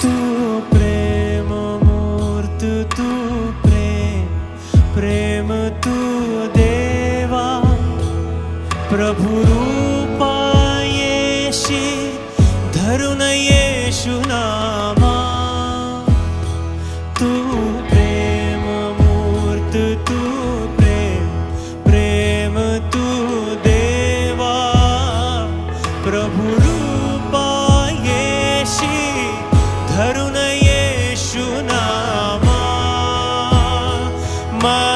తూ ప్రేమ మూర్తు తూ ప్రేమ ప్రేమ తూ దేవా ప్రభు రూపా యేషి ధరుణ యేషు నామా తూ amar.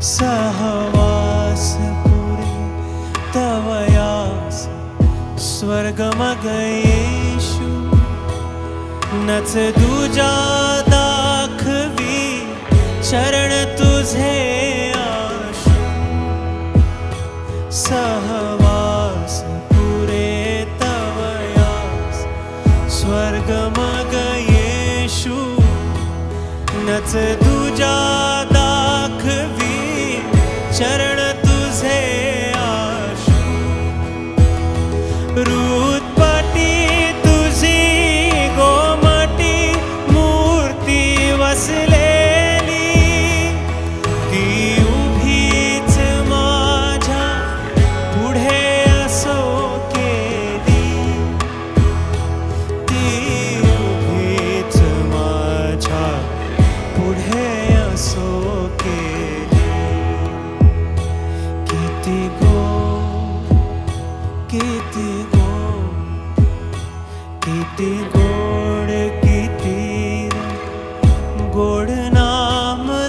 सहवास पुरे तवयास स्वर्गमगयेषु। न च नच दुजा दाखवी चरण तुझे आशु। सहवास पुरे तवयास स्वर्गमगयेषु। न च नच কেটে গো কেটে গো।